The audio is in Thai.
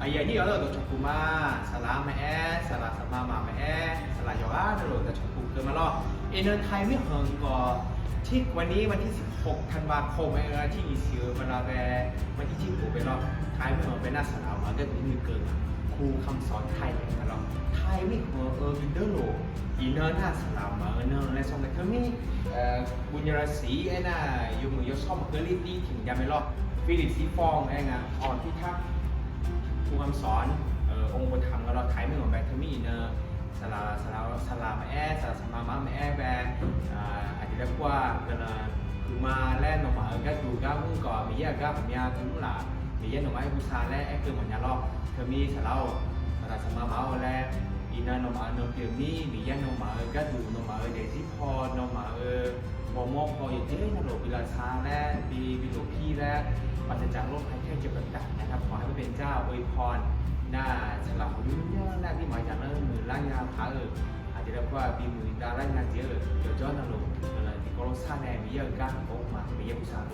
อရာကြီးကတော့တော့ချက်ကူမာဆလာမဲဆလာစမမာမဲဆလာယောဟာတို့တော့ချက်ကူคือมาลอกเอเนอร์ไทยไม่เฮงก่อที่วันนี้วันที่ 16 ธันวาคมเออที่อีซิวมาลาแววันที่ที่หูไปรอบไทยไม่เฮิงไปหน้าสนามมาเรื่องนี้มีเกินครูคำสอนไทยเลยมาลอกไทยไม่เฮงเออวินเดอร์โลอีเนอร์หน้าสนามมาเอเนอร์ในสมัยเครื่องนี้บุญยรศีไอ้น่ะยมือยศชอบมาเกลี่ยตีถึงยาไม่ลอกฟิลิปซีฟองไอ้งาอ่อนที่ทัก ครูคำสอนเอ่อองค์ประธรรมก็เราไทยไม่หมือนแบบเธอมีเนอร์สลาสลาสลาแอสลาสมามามแอแบอ่าอาจจะเรียกว่ากันคือมาแล่นออกมาเออก็ดูก็มุ่งก่อนมีเยอะก็ผมยาคุ้มหลานมีเยอะหน่อไม้บูชาและแอคือเหมือนยาลอกเธอมีสลาสลาสมามาและอีนันหน่อมาเนอเปียมี่มีเยอะหน่อมาเออก็ดูหน่อมาเออเดซิพอหน่อมาเออบอมอกพออยู่ที่นโลบิลาชาและบีบิโลพี่และปัจจัยจากภัยแค่เจ็บต่างๆนะครับขอให้พระเป็น อวยพรหน้าสำหรับคนยุ่งยากหน้าที่หมายจากนั้นมือร่างยาผาเอออาจจะเรียกว่าบีมือดาร่างงานเยอะเดี๋ยวจ้อนลงเออที่เขาสร้างแน่มีเยอะกันโอ้มามีเยอะผู้ชาย